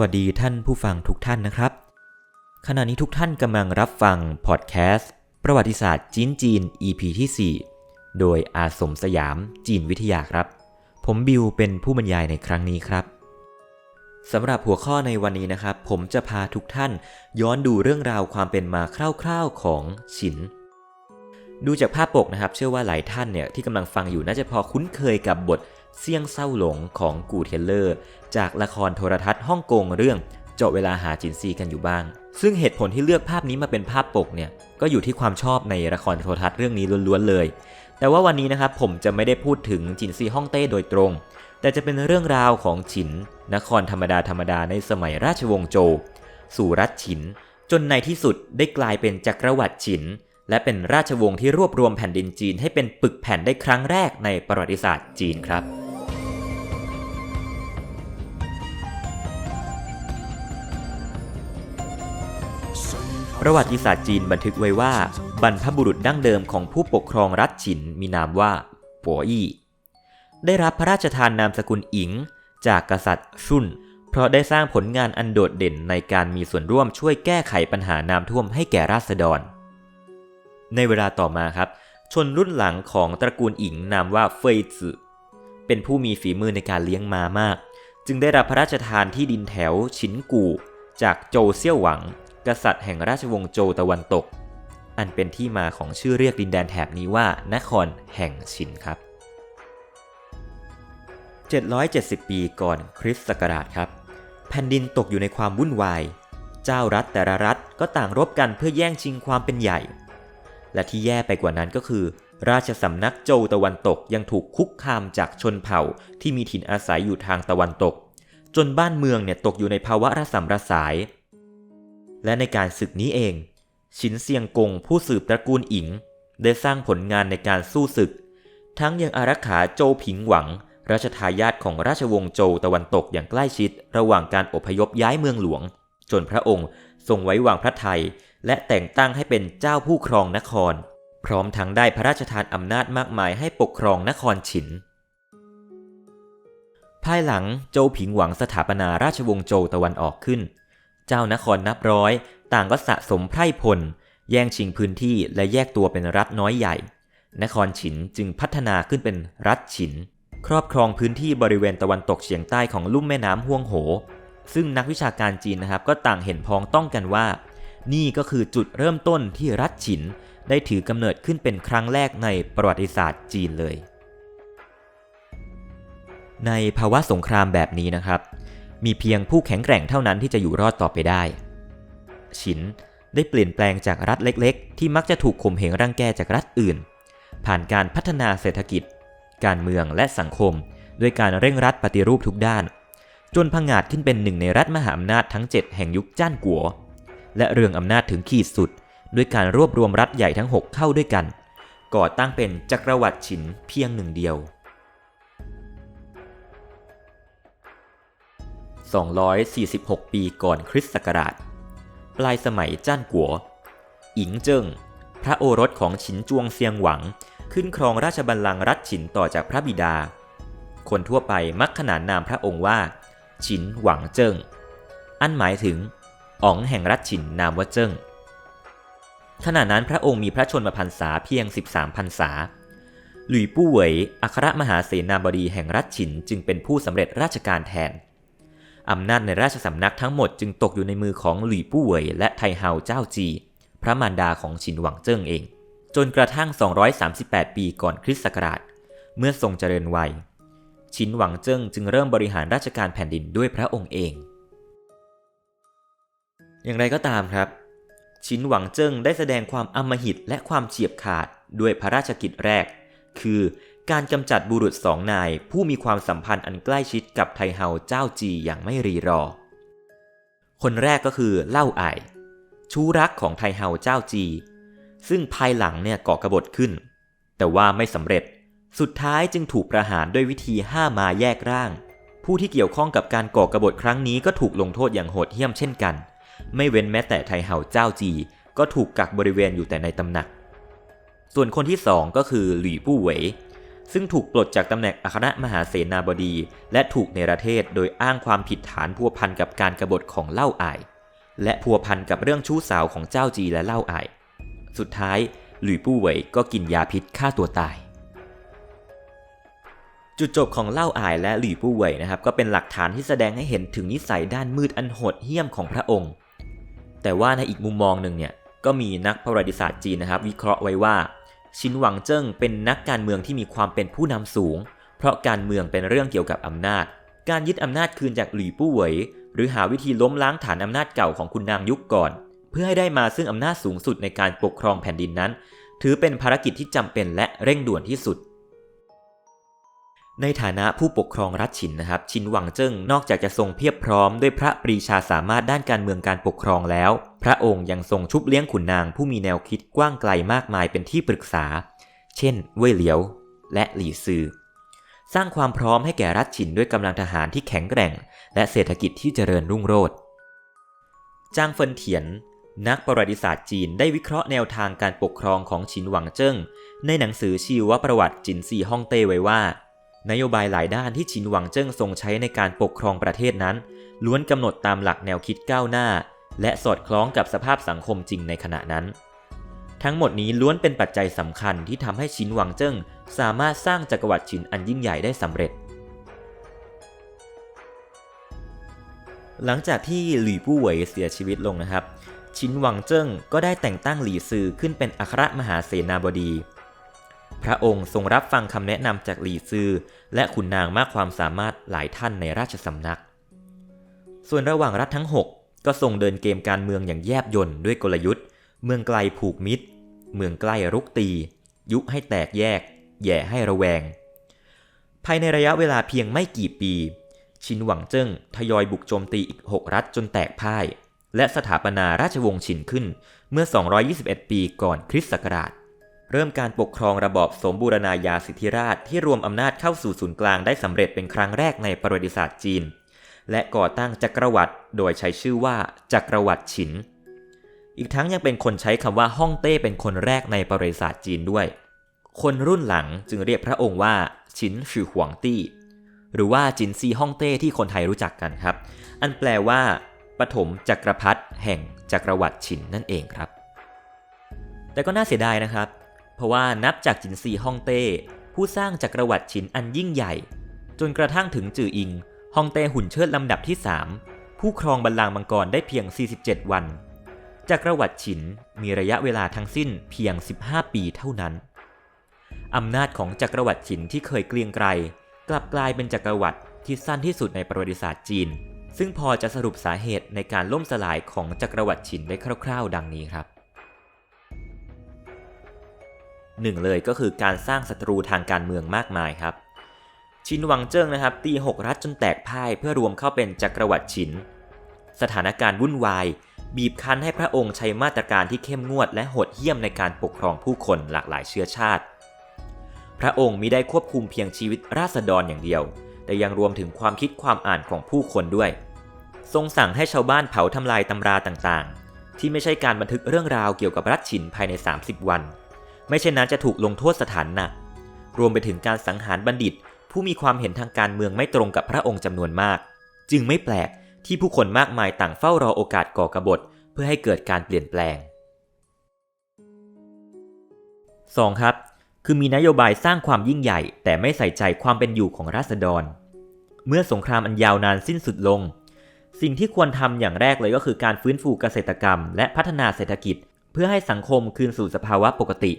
วัสดีท่านผู้ฟังทุกท่านนะครับ ขณะนี้ทุกท่านกำลังรับฟังพอดแคสต์ ประวัติศาสตร์จีนจีน EP ที่ 4 โดยอาสมสยามจีนวิทยาครับ ผมบิวเป็นผู้บรรยายในครั้งนี้ครับสำหรับหัวข้อในวันนี้นะครับ ผมจะพาทุกท่านย้อนดูเรื่องราวความเป็นมาคร่าวๆของฉิน ดูจากภาพปกนะครับ เชื่อว่าหลายท่านเนี่ยที่กำลังฟังอยู่น่าจะพอคุ้นเคยกับบท เสี่ยงเศร้าหลงของกูเทเลอร์ จากละครโทรทัศน์ฮ่องกงเรื่องเจาะเวลาหาจินซีกันอยู่บ้าง ซึ่งเหตุผลที่เลือกภาพนี้มาเป็นภาพปกเนี่ยก็อยู่ที่ความชอบในละครโทรทัศน์เรื่องนี้ล้วนๆเลย แต่ว่าวันนี้นะครับผมจะไม่ได้พูดถึงจินซีฮ่องเต้โดยตรง แต่จะเป็นเรื่องราวของฉิน นครธรรมดาธรรมดาในสมัยราชวงศ์โจวสู่รัฐฉิน จนในที่สุดได้กลายเป็นจักรวรรดิฉิน และเป็นราชวงศ์ที่รวบรวมแผ่นดินจีนให้เป็นปึกแผ่นได้ครั้งแรกในประวัติศาสตร์จีนครับ ประวัติศาสตร์จีนบันทึกไว้ว่า บรรพบุรุษดั้งเดิมของผู้ปกครองรัฐฉินมีนามว่าปัวอี้ ได้รับพระราชทานนามสกุลอิง จากกษัตริย์ชุนเพราะได้สร้างผลงานอันโดดเด่นในการมีส่วนร่วมช่วยแก้ไขปัญหาน้ำท่วมให้แก่ราษฎร ในเวลาต่อมาครับ ชนรุ่นหลังของตระกูลอิงนามว่าเฟยจือเป็นผู้มีฝีมือในการเลี้ยงม้ามาก จึงได้รับพระราชทานที่ดินแถวฉินกู่ จากโจเซี่ยวหวัง กษัตริย์แห่งราชวงศ์โจตะวันตก อันเป็นที่มาของชื่อเรียกดินแดนแถบนี้ว่า นครแห่งฉินครับ 770 ปีก่อนคริสต์ศักราชครับ แผ่นดินตกอยู่ในความวุ่นวาย เจ้ารัฐแต่ละรัฐก็ต่างรบกันเพื่อแย่งชิงความเป็นใหญ่ และที่แย่ไปกว่านั้นก็คือ ราชสำนักโจตะวันตกยังถูกคุกคามจากชนเผ่าที่มีถิ่นอาศัยอยู่ทางตะวันตก จนบ้านเมืองเนี่ยตกอยู่ในภาวะระสำระสาย และในการศึกนี้เอง ชินเซียงกงผู้สืบตระกูลอิง ได้สร้างผลงานในการสู้ศึก ทั้งยังอารักขาโจวผิงหวัง ราชทายาทของราชวงศ์โจวตะวันตกอย่างใกล้ชิด ระหว่างการอพยพย้ายเมืองหลวง จนพระองค์ทรงไว้วางพระทัยและแต่งตั้งให้เป็นเจ้าผู้ครองนคร พร้อมทั้งได้พระราชทานอำนาจมากมายให้ปกครองนครฉิน ภายหลังโจวผิงหวังสถาปนาราชวงศ์โจวตะวันออกขึ้น เจ้านครนับร้อย ต่างก็สะสมไพร่พล แย่งชิงพื้นที่และแยกตัวเป็นรัฐน้อยใหญ่ นครฉินจึงพัฒนาขึ้นเป็นรัฐฉิน ครอบครองพื้นที่บริเวณตะวันตกเฉียงใต้ของลุ่มแม่น้ำห่วงโห ซึ่งนักวิชาการจีนนะครับก็ต่างเห็นพ้องต้องกันว่า นี่ก็คือจุดเริ่มต้นที่รัฐฉิน ได้ถือกำเนิดขึ้นเป็นครั้งแรกในประวัติศาสตร์จีนเลยในภาวะสงครามแบบนี้นะครับ มีเพียงผู้แข็งแกร่งเท่านั้นที่จะอยู่รอดต่อไปได้ ฉินได้เปลี่ยนแปลงจากรัฐเล็ก ๆ ที่มักจะถูกข่มเหงรังแกจากรัฐอื่น ผ่านการพัฒนาเศรษฐกิจ การเมืองและสังคม ด้วยการเร่งรัดปฏิรูปทุกด้าน จนพังงาดขึ้นเป็นหนึ่งในรัฐมหาอำนาจทั้ง 7 แห่งยุคจ้านกัว และเรืองอำนาจถึงขีดสุด ด้วยการรวบรวมรัฐใหญ่ทั้ง 6 เข้าด้วยกัน ก่อตั้งเป็นจักรวรรดิฉินเพียงหนึ่งเดียว 246 ปีก่อนคริสต์ศักราช ปลายสมัยจ้านกัว อิงเจิ้ง พระโอรสของฉินจวงเซียงหวัง ขึ้นครองราชบัลลังก์รัฐฉินต่อจากพระบิดา คนทั่วไปมักขนานนามพระองค์ว่า ฉินหวังเจิ้ง อันหมายถึงอ๋องแห่งรัฐฉินนามว่าเจิ้ง ขณะนั้นพระองค์มีพระชนมพรรษาเพียง 13พรรษาหลุยปู่เหวยอัครมหาเสนาบดีแห่งรัฐฉินจึงเป็นผู้สำเร็จราชการแทน อำนาจในราชสำนักทั้งหมดจึงตกอยู่ในมือของหลุยปู่เหวยและไทเฮาเจ้าจี พระมารดาของฉินหวังเจิ้งเอง จนกระทั่ง 238 ปีก่อนคริสต์ศักราช เมื่อทรงเจริญวัย ฉินหวังเจิ้งจึงเริ่มบริหารราชการแผ่นดินด้วยพระองค์เอง อย่างไรก็ตามครับ ฉินหวังเจิ้งได้แสดงความอำมหิตและความเฉียบขาดด้วยพระราชกิจแรก คือ การกำจัดบุรุษสองนายผู้มีความสัมพันธ์อันใกล้ชิดกับไทเฮาเจ้าจีอย่างไม่รีรอ คนแรกก็คือเล่าไอายชู้รักของไทเฮาเจ้าจี ซึ่งภายหลังเนี่ยก่อกบฏขึ้น แต่ว่าไม่สำเร็จสุดท้ายจึงถูกประหารด้วยวิธีห้ามาแยกร่าง ผู้ที่เกี่ยวข้องกับการก่อกบฏครั้งนี้ก็ถูกลงโทษอย่างโหดเหี้ยมเช่นกัน ไม่เว้นแม้แต่ไทเฮาเจ้าจี ก็ถูกกักบริเวณอยู่แต่ในตำหนัก ส่วนคนที่สองก็คือหลี่ผู้เหวย ซึ่งถูกปลดจากตำแหน่งอัครมหาเสนาบดี และถูกเนรเทศโดยอ้างความผิดฐานพัวพันกับการกรบฏของเล่าอาย และพัวพันกับเรื่องชู้สาวของเจ้าจีและเล่าอาย สุดท้ายหลุยปู้เหวยก็กินยาพิษฆ่าตัวตาย จุดจบของเล่าอายและหลี่ปู้เหวยนะครับก็เป็นหลักฐานที่แสดงให้เห็นถึงนิสัยด้านมืดอันโหดเหี้ยมของพระองค์ แต่ว่าในอีกมุมมองหนึ่งเนี่ยก็มีนักประวัติศาสตร์จีนนะครับ วิเคราะห์ไว้ว่า ชินหวังเจิ้งเป็นนักการเมืองที่มีความเป็นผู้นำสูง เพราะการเมืองเป็นเรื่องเกี่ยวกับอำนาจ การยึดอำนาจคืนจากหลี่ปู้เหวยหรือหาวิธีล้มล้างฐานอำนาจเก่าของคุณนางยุคก่อน เพื่อให้ได้มาซึ่งอำนาจสูงสุดในการปกครองแผ่นดินนั้น ถือเป็นภารกิจที่จำเป็นและเร่งด่วนที่สุด ในฐานะผู้ปกครองรัฐฉินนะครับ ชินหวังเจิ้งนอกจากจะทรงเพียบพร้อมด้วยพระปรีชาสามารถด้านการเมืองการปกครองแล้ว พระองค์ยังทรงชุบเลี้ยงขุนนางผู้มีแนวคิดกว้างไกลมากมายเป็นที่ปรึกษา เช่น เว่ยเหลียว และหลี่ซือ สร้างความพร้อมให้แก่รัฐฉินด้วยกำลังทหารที่แข็งแกร่ง และเศรษฐกิจที่เจริญรุ่งโรจน์จางเฟินเถียน นักประวัติศาสตร์จีนได้วิเคราะห์แนวทางการปกครองของชินหวังเจิ้งในหนังสือชีวประวัติจินซีฮ่องเต้ไว้ว่า นโยบายหลายด้านที่ชินหวังเจิ้งทรงใช้ในการปกครองประเทศนั้น ล้วนกำหนดตามหลักแนวคิดก้าวหน้า และสอดคล้องกับสภาพสังคมจริงในขณะนั้น ทั้งหมดนี้ล้วนเป็นปัจจัยสำคัญที่ทำให้ชินหวังเจิ้งสามารถสร้างจักรวรรดิชินอันยิ่งใหญ่ได้สำเร็จ หลังจากที่หลี่ปู้เหวยเสียชีวิตลงนะครับ ชินหวังเจิ้งก็ได้แต่งตั้งหลี่ซือขึ้นเป็นอัครมหาเสนาบดี พระองค์ทรงรับฟังคำแนะนำจากหลี่ซือ และขุนนางมากความสามารถหลายท่านในราชสำนัก ส่วนระหว่างรัฐทั้ง 6 ก็ทรงเดินเกมการเมืองอย่างแยบยลด้วยกลยุทธ์ เมืองไกลผูกมิตร เมืองใกล้รุกตี ยุให้แตกแยก แย่ให้ระแวง ภายในระยะเวลาเพียงไม่กี่ปี ชินหวังเจิ้งทยอยบุกโจมตีอีก 6 รัฐจนแตกพ่าย และสถาปนาราชวงศ์ชินขึ้นเมื่อ 221 ปีก่อนคริสต์ศักราช เริ่มการปกครองระบอบสมบูรณาญาสิทธิราชที่รวมอำนาจเข้าสู่ศูนย์กลางได้สำเร็จเป็นครั้งแรกในประวัติศาสตร์จีน และก่อตั้งจักรวรรดิโดยใช้ชื่อว่าจักรวรรดิฉิน อีกทั้งยังเป็นคนใช้คำว่าฮ่องเต้เป็นคนแรกในประวัติศาสตร์จีนด้วย คนรุ่นหลังจึงเรียกพระองค์ว่าฉินชื่อหวงตี้ หรือว่าจินซีฮ่องเต้ที่คนไทยรู้จักกันครับ อันแปลว่าปฐมจักรพรรดิแห่งจักรวรรดิฉินนั่นเองครับ แต่ก็น่าเสียดายนะครับ เพราะว่านับจากจินซีฮ่องเต้ผู้สร้างจักรวรรดิฉินอันยิ่งใหญ่ จนกระทั่งถึงจื่ออิงฮ่องเต้หุ่นเชิดลำดับที่ 3 ผู้ครองบัลลังก์มังกรได้เพียง 47 วัน จักรวรรดิฉินมีระยะเวลาทั้งสิ้นเพียง 15 ปีเท่านั้นอำนาจของจักรวรรดิฉินที่เคยเกรียงไกรกลับกลายเป็นจักรวรรดิที่สั้นที่สุดในประวัติศาสตร์จีน ซึ่งพอจะสรุปสาเหตุในการล่มสลายของจักรวรรดิฉินได้คร่าวๆ ดังนี้ครับ หนึ่งเลยก็คือการสร้างศัตรูทางการเมืองมากมายครับ ชินหวังเจิ้งนะครับ ตีหกรัฐจนแตกพ่ายเพื่อรวมเข้าเป็นจักรวรรดิฉิน สถานการณ์วุ่นวาย บีบคั้นให้พระองค์ใช้มาตรการที่เข้มงวดและโหดเหี้ยมในการปกครองผู้คนหลากหลายเชื้อชาติ พระองค์มิได้ควบคุมเพียงชีวิตราษฎรอย่างเดียว แต่ยังรวมถึงความคิดความอ่านของผู้คนด้วย ทรงสั่งให้ชาวบ้านเผาทำลายตำราต่างๆ ที่ไม่ใช่การบันทึกเรื่องราวเกี่ยวกับรัฐฉินภายใน 30 วัน ไม่เช่นนั้นจะถูกลงโทษสถานหนัก รวมไปถึงการสังหารบัณฑิต ผู้มีความเห็นทางการเมืองไม่ตรงกับพระองค์จำนวนมาก จึงไม่แปลกที่ผู้คนมากมายต่างเฝ้ารอโอกาสก่อกบฏ เพื่อให้เกิดการเปลี่ยนแปลง 2. ครับ คือมีนโยบายสร้างความยิ่งใหญ่ แต่ไม่ใส่ใจความเป็นอยู่ของราษฎร เมื่อสงครามอันยาวนานสิ้นสุดลง สิ่งที่ควรทำอย่างแรกเลยก็คือการฟื้นฟูเกษตรกรรม และพัฒนาเศรษฐกิจ เพื่อให้สังคมคืนสู่สภาวะปกติ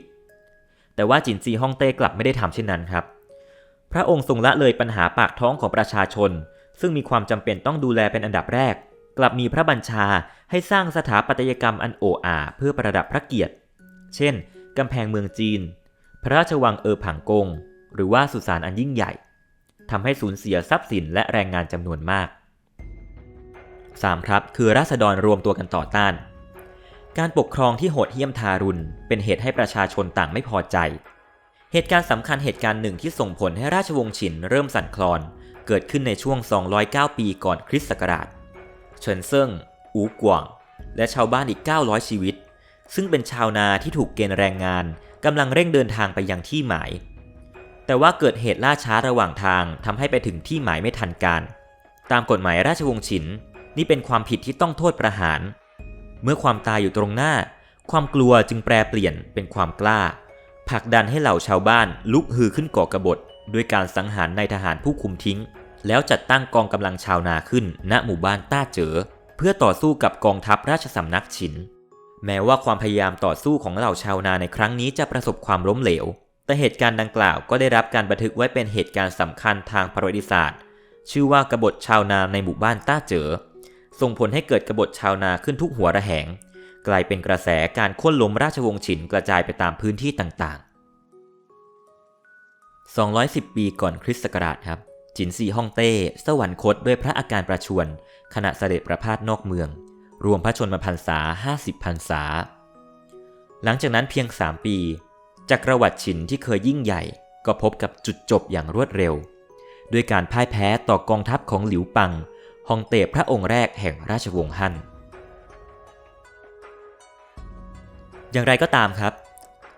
แต่ว่าจินซีฮ่องเต้กลับไม่ได้ทำเช่นนั้นครับ พระองค์ทรงละเลยปัญหาปากท้องของประชาชน ซึ่งมีความจำเป็นต้องดูแลเป็นอันดับแรก กลับมีพระบัญชาให้สร้างสถาปัตยกรรมอันโอ้อาเพื่อประดับพระเกียรติ เช่นกำแพงเมืองจีน พระราชวังเออผังกง หรือว่าสุสานอันยิ่งใหญ่ทำให้สูญเสียทรัพย์สินและแรงงานจำนวนมาก 3. ครับ คือราษฎรรวมตัวกันต่อต้าน การปกครองที่โหดเหี้ยมทารุณ เป็นเหตุให้ประชาชนต่างไม่พอใจ เหตุการณ์สำคัญเหตุการณ์หนึ่งที่ส่งผลให้ราชวงศ์ฉินเริ่มสั่นคลอน เกิดขึ้นในช่วง 209 ปีก่อนคริสต์ศักราช เฉินเซิง อูกวาง และชาวบ้านอีก 900 ชีวิต ซึ่งเป็นชาวนาที่ถูกเกณฑ์แรงงานกำลังเร่งเดินทางไปยังที่หมาย แต่ว่าเกิดเหตุล่าช้าระหว่างทางทำให้ไปถึงที่หมายไม่ทันการ ตามกฎหมายราชวงศ์ฉิน นี่เป็นความผิดที่ต้องโทษประหาร เมื่อความตายอยู่ตรงหน้า ความกลัวจึงแปรเปลี่ยนเป็นความกล้าผลักดันให้เหล่าชาวบ้านลุกฮือขึ้นก่อกบฏด้วยการสังหารนายทหารผู้คุมทิ้ง แล้วจัดตั้งกองกำลังชาวนาขึ้น ณหมู่บ้านต้าเจ๋อเพื่อต่อสู้กับกองทัพราชสำนักฉิน แม้ว่าความพยายามต่อสู้ของเหล่าชาวนาในครั้งนี้จะประสบความล้มเหลว แต่เหตุการณ์ดังกล่าวก็ได้รับการบันทึกไว้เป็นเหตุการณ์สำคัญทางประวัติศาสตร์ ชื่อว่ากบฏชาวนาในหมู่บ้านต้าเจ๋อ ส่งผลให้เกิดกบฏชาวนาขึ้นทุกหัวระแหง กลายเป็นกระแสการโค่นล้มราชวงศ์ฉินกระจายไปตามพื้นที่ต่างๆ 210 ปีก่อนคริสต์ศักราชครับ จินซีฮ่องเต้สวรรคตด้วยพระอาการประชวรขณะเสด็จประพาสนอกเมือง รวมพระชนมพรรษา 50 พรรษา หลังจากนั้นเพียง 3 ปี จักรวรรดิฉินที่เคยยิ่งใหญ่ ก็พบกับจุดจบอย่างรวดเร็ว ด้วยการพ่ายแพ้ต่อกองทัพของหลิวปัง ฮ่องเต้พระองค์แรกแห่งราชวงศ์ฮั่น อย่างไรก็ตามครับ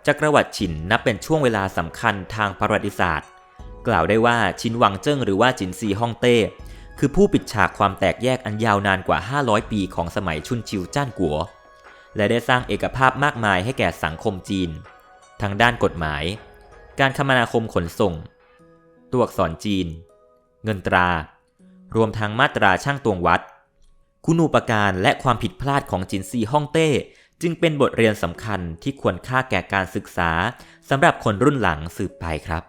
จักรวรรดิฉินนับเป็นช่วงเวลาสำคัญทางประวัติศาสตร์ กล่าวได้ว่าชินหวังเจิ้งหรือว่าจินซีฮ่องเต้คือผู้ปิดฉากความแตกแยกอันยาวนานกว่า 500 ปีของสมัยชุนชิวจ้านกัว และได้สร้างเอกภาพมากมายให้แก่สังคมจีนทั้งด้านกฎหมาย การคมนาคมขนส่ง ตัวอักษรจีน เงินตรา รวมทั้งมาตราช่างตวงวัด คุณูปการและความผิดพลาดของจินซีฮ่องเต้ จึงเป็นบทเรียนสำคัญที่ควรค่าแก่การศึกษาสำหรับคนรุ่นหลังสืบไปครับ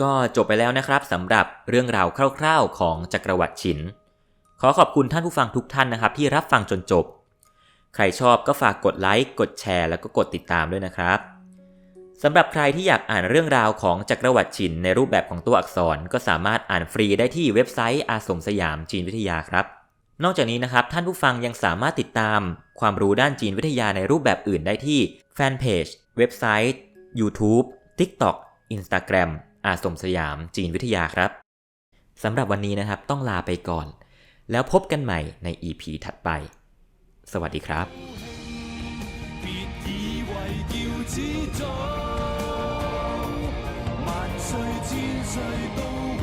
ก็จบไปแล้วนะครับสำหรับเรื่องราวคร่าวๆของจักรวรรดิฉิน ขอขอบคุณท่านผู้ฟังทุกท่านนะครับที่รับฟังจนจบ ใครชอบก็ฝากกดไลค์กดแชร์แล้วก็กดติดตามด้วยนะครับ สำหรับใครที่อยากอ่านเรื่องราวของจักรวรรดิฉินในรูปแบบของตัวอักษร ก็สามารถอ่านฟรีได้ที่เว็บไซต์อาสมสยามจีนวิทยาครับ นอกจากนี้นะครับท่านผู้ฟังยังสามารถติดตาม ความรู้ด้านจีนวิทยาในรูปแบบอื่นได้ที่แฟนเพจเว็บไซต์ YouTube TikTok Instagram อาสมสยามจีนวิทยาครับสำหรับวันนี้นะครับต้องลาไปก่อน แล้วพบกันใหม่ใน EP ถัดไป สวัสดีครับ 谁知谁都。